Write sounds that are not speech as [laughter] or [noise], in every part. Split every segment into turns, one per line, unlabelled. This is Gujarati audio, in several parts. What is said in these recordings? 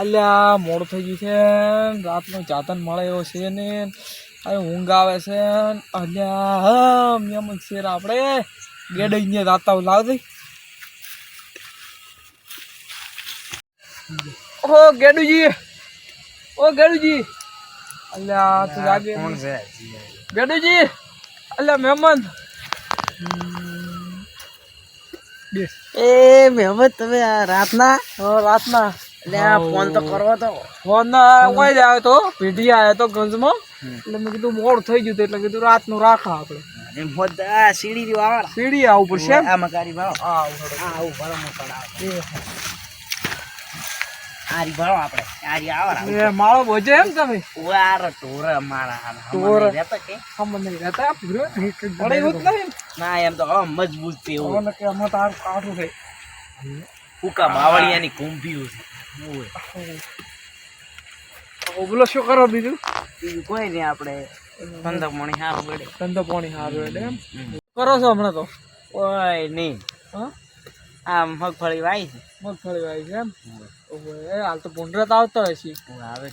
અલ્યા મોડું થઈ ગયું છે ને, રાતનો ચાતન મળે એવો છે ને. હવે ઊંઘ આવે છે અલ્યા હા છે શેર આપણે. ગેડઈ ને રાતા લાવ દઈ ઓ ગેડુજી. ઓ ગેડુજી. અલ્યા તું જાગે ગેડુજી. અલ્યા મહેમાન
એ મહેમાન તમે આ રાતના.
રાતના.
આ ફોન તો કરવો તો.
ફોન કોઈ જ આવ્યો તો પીઢી આવ્યો તો ગંજમાં. એટલે મેં કીધું મોડ થઈ ગયું એટલે કીધું રાતનું રાખા આપણે.
એમ હોત આ સીડી રહ્યું આવા
સીડી આવવું પડશે
આ મકારી ભાવ.
હા આવું હેડો.
આ આવું ભરો મકાન આવે.
એ.
આ રી ભરો આપણે. આ આવા
એ માળો બોજે એમ તમે.
વાર ટોર મારા
ટોર.
રહેતા કે?
ખબર નહીં રહેતા પૂરો પડે એવું નહીં
ના એમ તો હવે મજબૂત છે એવું.
ને કે આમાં તાર
બાવળિયાની કુંભી છે.
ઓગલો શું કરો બીજું?
બીજું કોઈ નહીં આપણે ધંધો પાણી સારું પડે.
ધંધો પાણી સારું એટલે એમ? કરો છો હમણાં તો?
કોઈ નહીં.
હા?
મગફળી વાય છે.
મગફળી વાય છે એમ? ઓહો હાલ તો ભૂંડરા તો આવતો હોય
છે. આવે.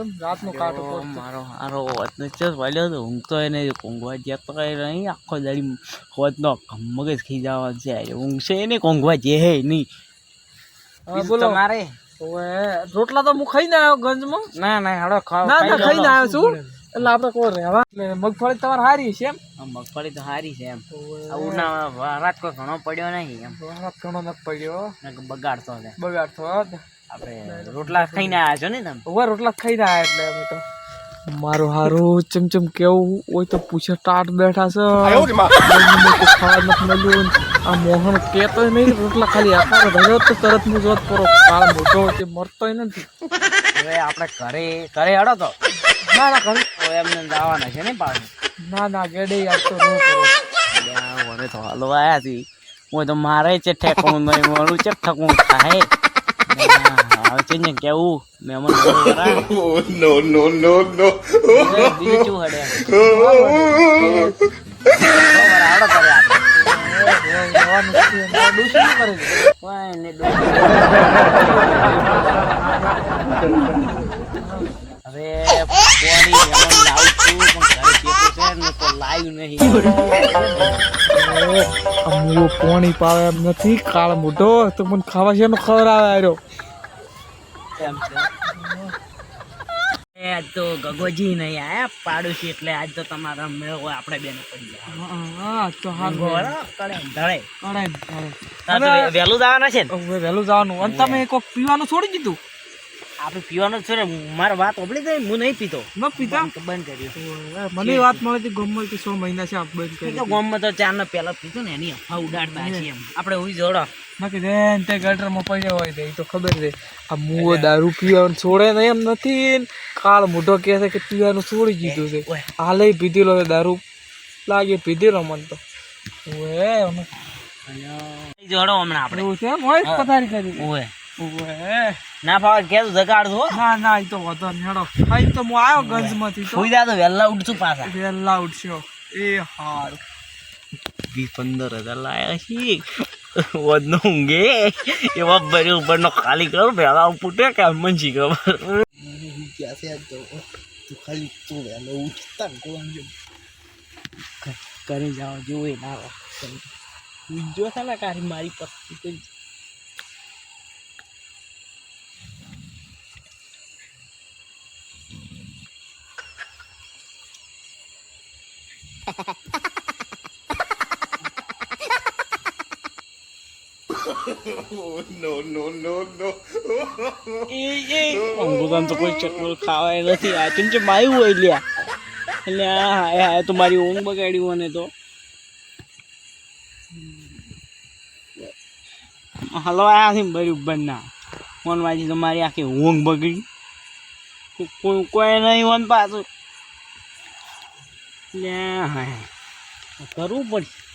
એમ? રાતનો કાંટો
તો મારો હારો હોતનો ચેસ વાલ્યો તો ઊંઘતો એને કોંગવા જતો નહીં. આખો દાડી હોતનો મગજ ખીજાવા છે ઊંઘશે એને કોંગવા જે હે નહીં.
બોલો.
મારે
ઓવે, રોટલા તો હું ખાઈને આવ્યો ગંજમાં.
ના ના હાડો ખાવ
ના ના ખાઈને આવ્યો છું. એટલે આપણે કોઈ રહેવા એટલે મગફળી તમારે હારી છે એમ.
મગફળી તો હારી છે એમ. ઉના રાત કોઈ ઘણો પડ્યો નહીં એમ.
વરસાદ ઘણો નથી પડ્યો.
બગાડતો છે.
બગાડતો
આપણે રોટલા ખાઈને આવ્યા છો ને તમે?
ઓવે રોટલા ખાઈને આવ્યા એટલે અમે તો મારું હારું ચમચમ કેવું હોય તો પૂછે ટાટ બેઠા છે. ખાવા નથી મળ્યું. આ મોહન કેતો નહીં રોટલા ખાલી આકાર ભર્યો તો તરત હું જોત પરો કાળ મોટો કે મરતોય નથી.
હવે આપણે ઘરે ઘરે હડો તો.
ના ના ઘરે.
તો એમને જવાના છે ને પાછું.
ના ના ગેડે યાર તો ન કરો.
વરે તો હાલો આયા હતી હું તો મારે છે ઠેકવું નહીં મળું છે ઠકવું થાય. હવે છે ને કેવું? મહેમાન. [laughs] બીજું હડે? [laughs]
જવાનું છે. ડોસી શું કરે છે
કોઈ નહીં, હવે પોણી લાવું છું પણ ઘરે છે ને તો લાવ્યું નહીં.
અમુઓ પોણી પાવે એમ નથી. કાળ મોટો તો મને ખાવા છે ખબર આવે આવ્યો
એમ છે. આજ તો ગગોજી નહીં આયા પાડોશી એટલે આજ તો તમારા મેળો આપણે બેને પડી જાય
તો હા
કડે ધળે. કડે વહેલું જવાના છે ને?
વહેલું જવાનું. અને તમે કોક પીવાનું છોડી દીધું?
આપણે પીવાનું છે ને મારા વાત ઓબળી ગઈ હું નહીં પીતો.
ન પીતા?
બંધ કર્યું
મને વાત મળી હતી ગમલ કે સો મહિના છે આપ બંધ કરી
તો તો ચાર ને પહેલા પીતો ને એની અફવા ઉડાડતા છીએ એમ. આપણે ઉઈ જોડો.
બાકી રે તે ગટરમાં પડ્યો હોય તે તો ખબર છે. આ મુઓ દારૂ પીવાનું છોડે ને એમ નથી કાળ મોઢો કહે છે કે પીવાનું છોડી દીધું છે. હાલે પીધેલો દારૂ. લાગે પીધેલો મન તો. ઓએ અમે
જોડો હમણાં આપણે.
એવું છે મોય પથારી કરી?
ઓએ
ઓએ
ના ફાવે કેવું જગાડજો હો.
ના ના એ તો વધો નેડો હા તો હું આવ્યો ગંજમાંથી તો.
સુઈ જા તો વહેલા ઉઠશું પાછા.
વહેલા ઉઠશો. એ હાર.
વી પંદર હજાર લાયા છીએ. વધનો ઊંઘે. એવા ભરી ઉપરનો ખાલી કરો ભેલા ફૂટે કે મંજી ખબર. તું? જાઓ જોવે ના જો કરી જાવ કારી મારી પર
No, no, no, no.
મારી એ અંગુદાન તો કોઈ ચકલો ખાવાય નથી. આ ચમ ચમ આવ્યું હોય લ્યા. એટલે આ હાય હાય તો મારી ઊંઘ બગાડી મને તો. હલો આયાથી છે બરી બંના ફોન વાંચી તો મારી આખી ઊંઘ બગડી. કોઈ કોઈ નહીં વન પાછું. કરવું પડશે.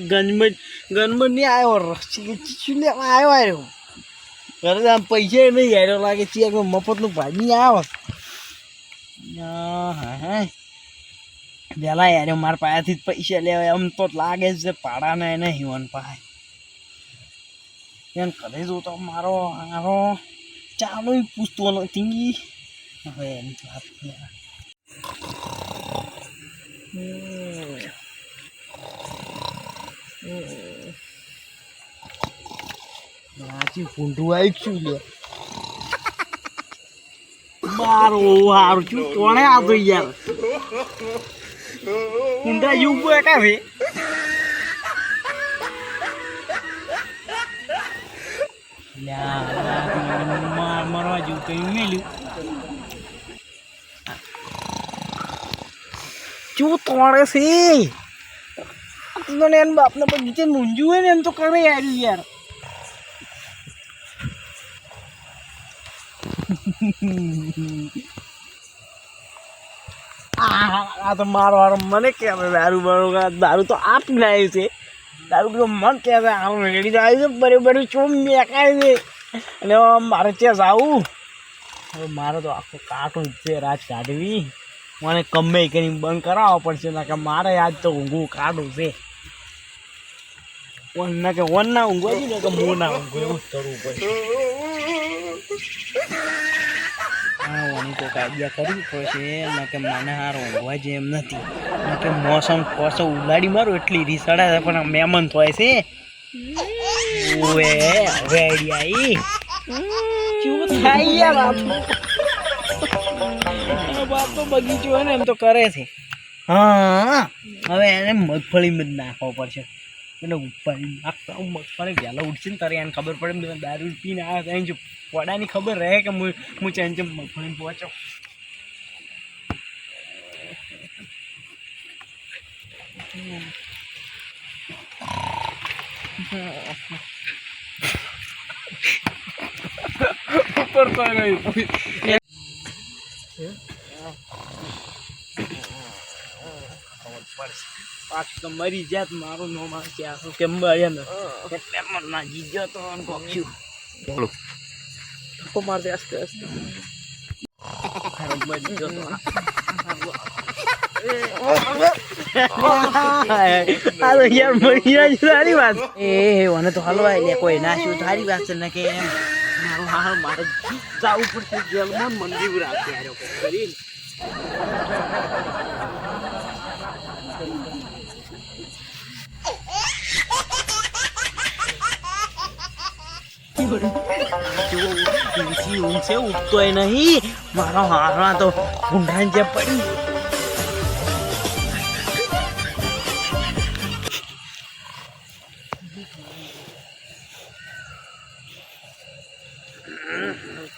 ગંજમત ગંજમત નહીં આવ્યો રસી લેવા આવ્યો આવ્યો ઘરે આમ પૈસા નહીં યાર લાગે છે મફતનું ભાજી આવે વેલા યાર મારા પાસેથી જ પૈસા લેવાય એમ તો લાગે છે પાડાને એને હિવન પાસે એને કદે જોતો મારો, આરો. ચાલો પૂછતો નથી હવે એની વાત. નાચી ફૂંડું આવી છું લે મારો હારું છું કોણે આ યાર. લ્યા, લ્યા, માર- મારવા જેવું કઈ મેલ્યું શું તોડે છે. તને એને બાપને નીચે મૂંઝ્યું હોય ને એમ તો કરે આવ્યું યાર. આ તો મારો વારો મને કે દારૂ બારૂ દારૂ તો આપ પીલાયું છે. દારૂ પીવો મન કે આમ રેડી આવ્યું છે બરોબર ચોમ મેકાય છે. અને મારે ત્યાં જાવું. હવે મારે તો આખો કાટું છે રાત કાઢવી. મને ગમે કરીને બંધ કરાવવો પડશે, ના કે મારે આજ તો ઊંઘવું કાઢું છે. ઓન ના કે વન ના ઊંઘવા ને કે મો ના ઊંઘો એવું જ કરવું પડશે હા વણી તો કરવી પડશે નથી. મોસમ કોસો ઉલાડી મારું, એટલી રીસડા પણ મહેમાન થાય છે. આઈડિયા તો? બગીચો હોય ને એમ તો કરે છે. હા. હવે એને મગફળી મત નાખવો પડશે. એટલે ઉપર નાખતા હું મગફળી વહેલા ઉઠશે ને તારે એને ખબર પડે ને દારૂ પીને આવે ત્યાં જો પડાની ખબર રહે કે હું હું ચેન ચેમ મગફળી પહોંચો
ઉપર તો નહીં
પાછું તો મરી જાત મારું નો માં કે આખું કેમ મળે ને? એટલે મને ના જીજ્યો તો અને કોક્યું
ધક્કો મારજે આસ્તે આસ્તે.
મરી હા. મારે જાવું પડશે જેલમાં મંદિર રાખે ઊંચી ઊંચે ઉગતોય નહીં મારો હારવા તો ઊંડાણ જે પડી.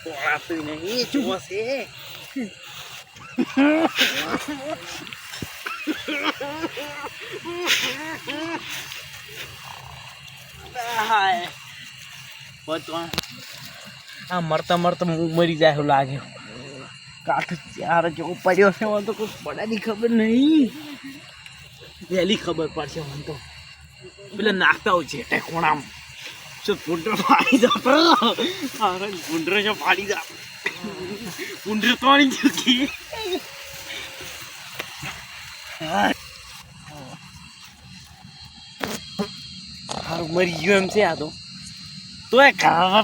પોળાતું નહીં જોશે આ મરતા મરતા હું મરી જાય એવું લાગે. કાઠ ચાર જો પડ્યો છે તો કોઈ પડાની ખબર નહીં. વહેલી ખબર પડશે મને તો. પેલા નાખતા હોય છે ટેકોણામ શું પુંડર ફાડી જતો અરે પુંડર છે ફાડી જા પુંડર તોડી ચૂકી હારું મરી ગયો એમ છે આ તો. તો એ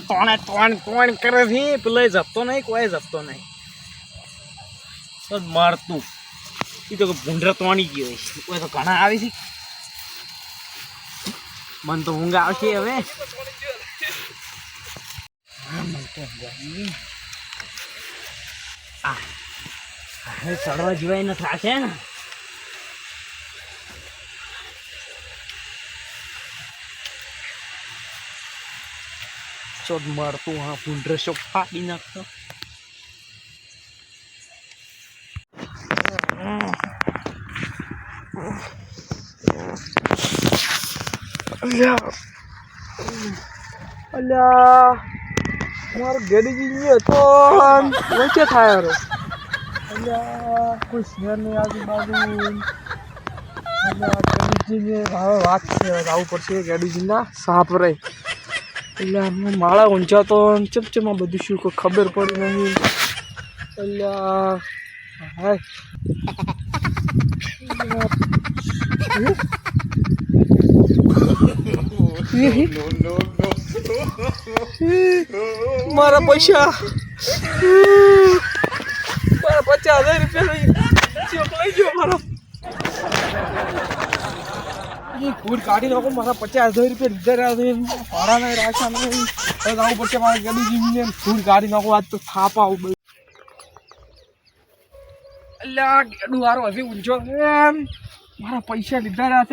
તોણે તોણ તોણ કરે છે, પેલો જપતો નહીં, કોઈ જપતો નહીં. તો મારતું. એ તો ભૂંડરા તોણી ગયો કોઈ તો ઘણા આવે છે. મન તો ઊંઘ આવશે હવે. આ ચડવા જીવાય ને થશે ને. ચોદ મારતું, હા ભૂંડરશો ફાડી નાખતો.
અલ્યા, મારો ગેડીજી ગયો તો વચ્ચે થાય રે. અલ્યા, કોઈ શહેર નહીં આજુબાજુ. અલ્યા, ગેડીજીને હવે વાત છે આવું પડશે ગેડીજીના સાપ રે. એટલે માળા ઊંચા તો ચમચમાં બધું શું કોઈ ખબર પડી નહીં. અલ્યા હાય. મારા પૈસા. મારા પચાસ હજાર રૂપિયા લઈ ગયો મારો. ફૂડ કાઢી નાખો મારા પચાસ હજાર રૂપિયા લીધા રહ્યા છે. ભાડા નહીં રાખ્યા નહીં. આવું મારે ગડી જીવીને ફૂડ કાઢી નાખો. આજ તો થાપ આવું બધું. અલ્યા ગેડું હારો હજી ઊંચો છે. મારા પૈસા લીધા રહ્યા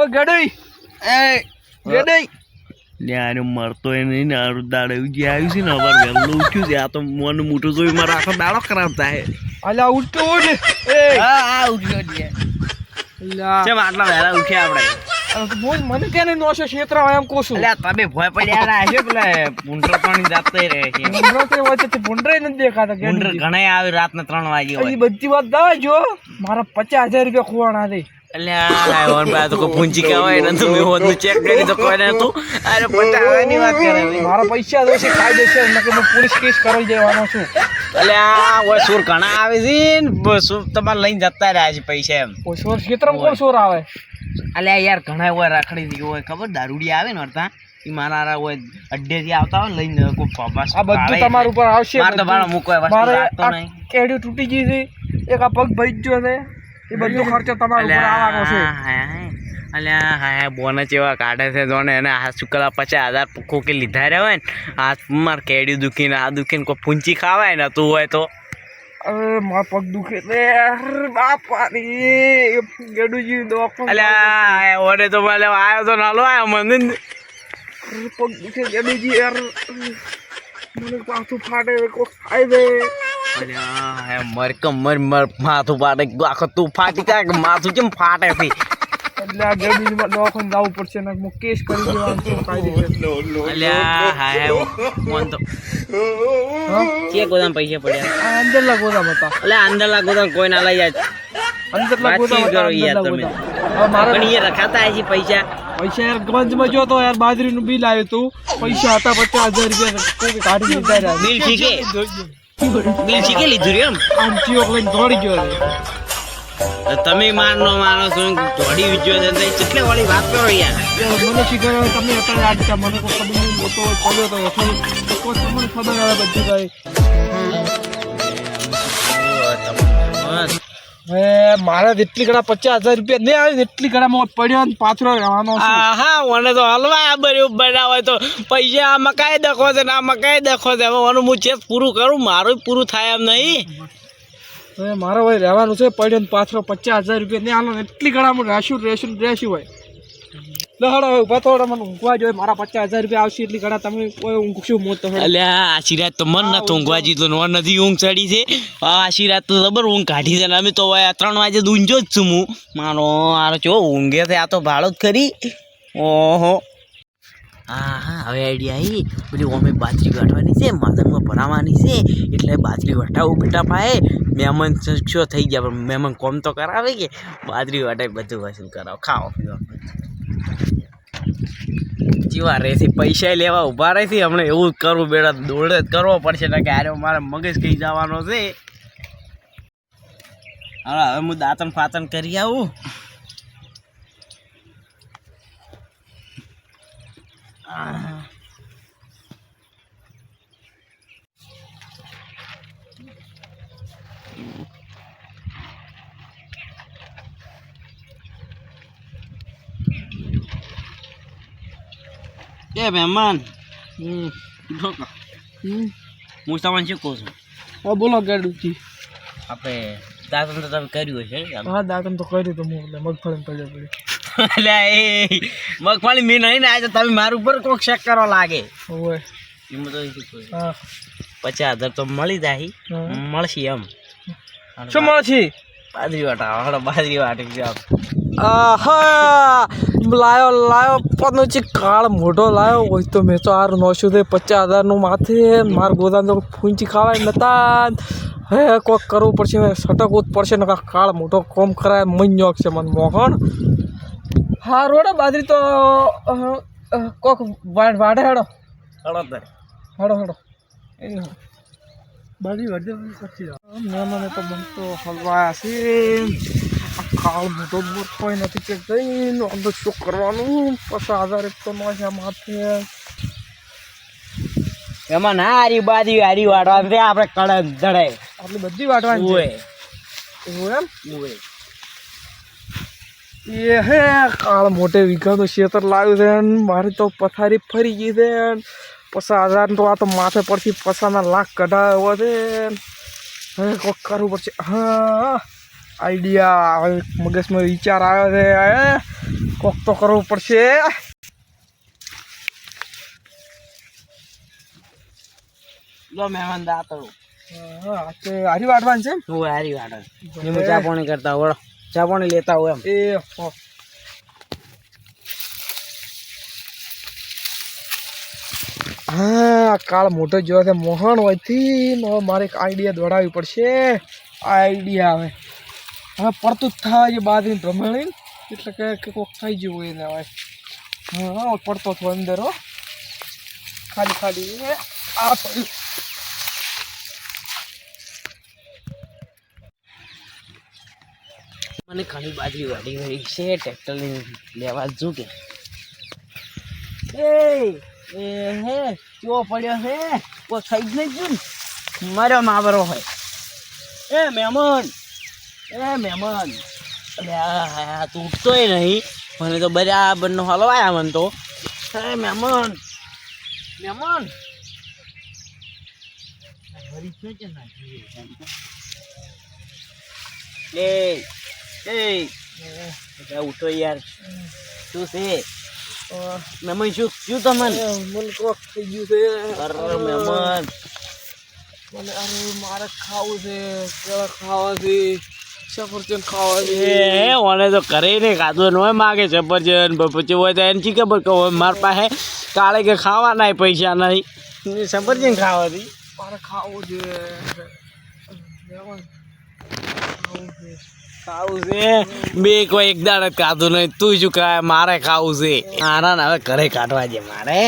ઓ ગડઈ. એ ગડઈ.
લ્યાને મરતો એ નહીં ને આરું દાડે જે આવ્યું છે ને અવાર વહેલું ઉઠ્યું છે. આ તો મન મોટું જોઈ મારો આખો દાડો ખરાબ થાય.
અલા ઉઠતો ઉઠ. એ.
હા હા ઉઠ્યો છે. કેમ આટલા વહેલા ઉઠ્યા આપણે?
બોલ મને કેને નોશો ક્ષેત્ર એમ છું.
એટલે તમે ભોય પડ્યા ના છે પેલા પૂંડર પાણી જાતે રહે છે.
ભૂંડરો તે હોય ભૂંડરે નથી દેખાતા ગેડું
ઘણા આવે રાતના ત્રણ વાગે હોય.
બધી વાત દવા જો. મારા પચાસ હજાર રૂપિયા ખોવાના છે
એટલે આ ઓન પાસે તો કોઈ પૂંજી કહેવાય ને તો મેં હોદનું ચેક કરી તો કોઈને તું અરે પટાવાની વાત કરે.
મારા પૈસા તો છે કાયદેસર નકર હું પોલીસ કેસ કરી દેવાનો છું.
એટલે આ ઓય સુર ઘણા આવે છે ને બ- સુર તમારે લઈને જતા રહ્યા છે પૈસા એમ.
કોઈ સોર ક્ષેત્રમાં કોણ સોર આવે?
અલ્યા યાર ઘણા હોય રાખડી થી હોય ખબર? દારૂડી આવે ને એ મારા હારા હોય અડ્ડેથી આવતા હોય લઈને કોઈ પબાસ
આ બધું તમારા ઉપર આવશે
મારે તો. ભાડો મૂકવા વસ્તુ
મારે
રાખતો નહીં.
કેડી તૂટી ગઈ છે. એક આ પગ ભાઈ ગયો છે. એ બધો ખર્ચો તમારો ઉપર આવવાનો છે.
અલ્યા હા બોનસ એવા કાઢે છે જોને એને આ શુક્લા પચાસ હજાર કોકે લીધા રહ્યા હોય ને આ માર કેડી દુખીને આ દુખીને કોઈ પૂંચી ખાવાય ને તું હોય તો?
અરે મારા પગ દુખે રે બાપાની બાપા રે ગેડુજી દવાખાને
અલ્યા ઓરે તો મને આયો તો નાલો આયો મને
પગ દુખે ગેડુજી યાર મને પાછું ફાટે કોક
અલ્યા હે મર કમર મર માથું ફાટે આખો તું ફાટી જાય માથું કેમ ફાટે છે
એટલે આ ગેડુજીમાં દવાખાને જવું પડશે ને હું કેસ કરી દેવાનો છું કાયદેસર
No, no,
અલ્યા હા મોન તો.
હા?
કે ગોદામ પૈસા પડ્યા?
આ ગોદામ હતા.
એટલે અંદરના ગોદામ કોઈ ના લઈ જાય. વાતચીત
ગોદામ
કરો યાર તમે.
ગોદામ. હવે મારા
પણ એ રખાતા પૈસા.
પૈસા યાર ગંજમાં જો તો યાર બાજરીનું બિલ આવ્યું હતું પૈસા હતા પચાસ હજાર રૂપિયા કાઢી દીધા
બિલ શીખે બિલ કે લીધું એમ?
ચિયોક લઈને દોડી ગયો
તમે મારનો મારો છો દોડી વિજ્યો છે કેટલે વાળી વાત કરો યાર?
મને શીખર તમે અત્યારે આ રીતે મને કોઈ ખબર નહીં મોટો પડ્યો તો હેઠળ તો કોઈ તમને ખબર આવે બધી હવે મારે જેટલી ઘણા પચાસ હજાર રૂપિયા નહીં આવે એટલી ઘણા પડ્યો ને પાછળ રહેવાનો
હા મને તો હલવા આ બર્યું બનાવે તો પૈસા આ મકાઈ દખો છે ને આ મકાઈ દખો છે? હવે ઓનું હું ચેક પૂરું કરું મારું પૂરું થાય એમ નહીં.
મારે ભાઈ રહેવાનું છે પડ્યો ને પાછળ પચાસ હજાર રૂપિયા નહીં આનો એટલી ઘણા રહેશું રહેશું રહેશું હોય. લહડો હવે ઊભા થોડા મને ઊંઘવા જોઈએ. મારા પચાસ હજાર રૂપિયા આવશે એટલી ઘણા તમે કોઈ ઊંઘશું મોત તો હળો.
અલ્યા આશીર્વાદ તો મન નથી ઊંઘવા જીતો ને નથી ઊંઘ ચડી છે. આશીર્વાદ તો ખબર ઊંઘ કાઢી છે ને અમે તો આ ત્રણ વાગે ઊંઝો જ છું હું. મારો આરો ચો ઊંઘે છે આ તો ભાડો જ ખરી. ઓહો. હા હા હવે આઈડિયા આવી પેલી અમે બાજરી કાઢવાની છે માધનમાં ભરાવાની છે. એટલે બાજરી વટાવું બેટા પાએ મહેમાન શું થઈ ગયા પણ મહેમાન કોમ તો કરાવે કે? બાજરી વટાઈ બધું વસૂલ કરાવો ખાઓ પીવા જેવા રહેશે પૈસા લેવા ઊભા રહેશે હમણાં એવું જ કરવું બેડા દોડે જ કરવો પડશે ને કે અરે મારે મગજ કઈ જવાનો છે હા હવે હું દાંતન ફાતણ કરી આવું આહ. એ મહેમાન. હું તમને શું કહું છું?
હા બોલો ગેડુજી
આપણે દાંતણ તો તમે કર્યું હશે?
હા દાંતન તો કર્યું તો હું એટલે મગફળી પડ્યો પડ્યો.
અલ્યા એ મગફળી મેં નહીં ને આજે તમે મારું ઉપર કોક ચેક કરવા લાગે.
હોય
એમાં તો?
હા.
પચાસ હજાર તો મળી જાય. મળશે એમ.
શું મળે છે
બાજરી વાટા હળો બાજરી વાટી જાવ
આહા! લાયો લાયો પણ છે કાળ મોઢો લાયો. હોય તો મેં તો આર નોશું તે પચાસ હજારનું માથે માર ગોદામ તો ફૂંચી ખાવાય નતા. હે કોક કરવું પડશે સટકવું જ પડશે ને કાળ મોટો કોમ કરાય મન્યોક છે મને મોહન. હા રોડે બાજરી તો કોક વાડ વાડે હેડો. હાડો હાડો હેડો. બાજરી વાડે પછી મને તો બનતો હલવા છે. કાળ મોટો બોર કોઈ નથી કે જઈને અંદર શું કરવાનું? પચાસ હજાર એક તો નો છે માથે.
એમાં ના હારી બારી હારી વાળવા તે આપણે કડક ધડાય
આટલી બધી વાટવાની એવું એમ?
હોય
એ હે કાળ મોટે વીઘા તો શેતર લાવ્યું છે મારી તો પથારી ફરી ગઈ છે પચાસ હજાર તો આ તો માથે પરથી પચાસના લાખ કઢાવ્યો છે. હવે કોક કરવું પડશે. હા. આઈડિયા મગજમાં વિચાર આવ્યો છે હે? કોક તો કરવું પડશે.
લો મહેમાન દાતો
હારી વાટવાની છે એમ?
હારી વાળો એમ ચા પાણી કરતા હોય ચા પાણી લેતા હોય એમ.
એ હા. કાળ મોટો જોયો છે મોહન હોયથી મારે એક આઈડિયા દોડાવવી પડશે. આઈડિયા હવે. હવે પડતું જ થાય છે બાદની ભ્રમણી એટલે કે કે કોક થઈ ગયું હોય ને હવે. હા પડતો થયો અંદર હો. ખાલી ખાલી આ પડ્યું
મને ઘણી બાજરી વાળી વળી છે ટ્રેક્ટર લઈને લેવા જો કે. એ એ હે કેવો પડ્યો હે? કોઈ થઈ જ નહીં જુ મારો માવરો હોય. એ મહેમાન. એ મહેમાન. અરે આ આ તું ઉઠતોય નહીં. મને તો બરાબરનો હલવાયા મને તો. એ મહેમાન. મહેમાન. એ એ. ઉઠો યાર. શું છે? મહેમાન શું શું તમને?
મને કોક થઈ ગયું છે.
અરે મહેમાન.
મને અરે મારે ખાવું છે ખાવા છે. સફરજન ખાવા
એ ઓને તો કરે નહીં ખાધું ન હોય માગે સફરજન પછી હોય તો એને શી ખબર કે હોય મારા પાસે કાળે કે ખાવાના પૈસા નહીં. સફરજન ખાવાથી
મારે ખાવું છે. ખાવું છે?
ખાવું બે કોઈ એક દાડે ખાધું નહીં. તું શું ખાય? મારે ખાવું છે. આના ને હવે ઘરે કાઢવા છે મારે.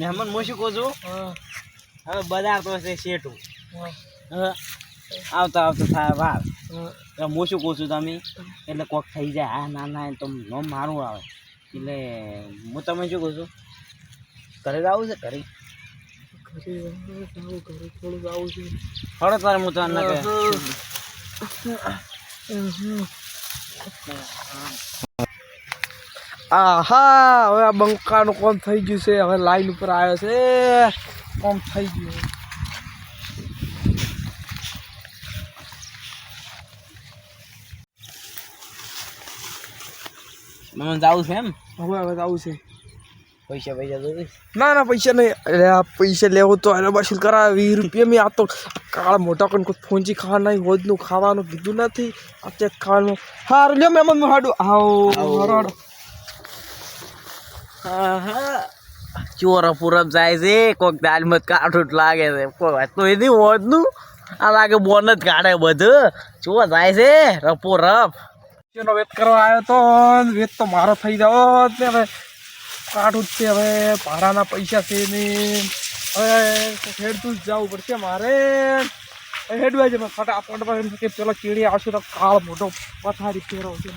મહેમાન હું શું કહું છું? હવે બધા તો છે શેઠું.
હા.
હવે આવતા આવતા થાય વાર. એટલે હું શું કહું છું તમે? એટલે કોક થઈ જાય. હા ના ના તો નો મારું આવે. એટલે હું તમે શું કહું છું? ઘરે જ આવું છે? ઘરે.
ઘરે થોડુંક આવું છે
હળો તારે હું તમને કે
આહા હવે આ બંકાનું કોમ થઈ ગયું છે. હવે લાઈન ઉપર આવ્યો છે. કોમ થઈ ગયું.
મને જાવું છે એમ?
હવે હવે આવું છે.
પૈસા પૈસા જોઈએ
ના ના પૈસા નહીં. અરે આ પૈસા લેવું તો અરે બસુલ કરા વીસ રૂપિયા મેં આ તો કાળા મોટા કોઈ કોઈ ફોનજી ખાવા નહીં હોજનું ખાવાનું કીધું નથી. આ ચેક ખાવાનું. હારું લ્યો મેમન હાડું. આવો
આવો.
હા હા
ચોર પૂરબ જાય છે. કોઈક દાલ મત કાઠું લાગે છે. કોઈ વાત તો એની હોતનું આ લાગે બોન જ કાઢે બધું. ચો જાય છે. રપો રપ.
એનો વેત કરવા આવ્યો તો ને વેત તો મારો થઈ જાવ. ને હવે કાઢું જ છે હવે. ભાડાના પૈસા છે નહીં. હવે હેડતું જ જવું પડશે મારે. હેડવાય છે ફટાફટ. પેલો ચીડી આવશે તો કાળ મોટો પથારી ફેરવ છે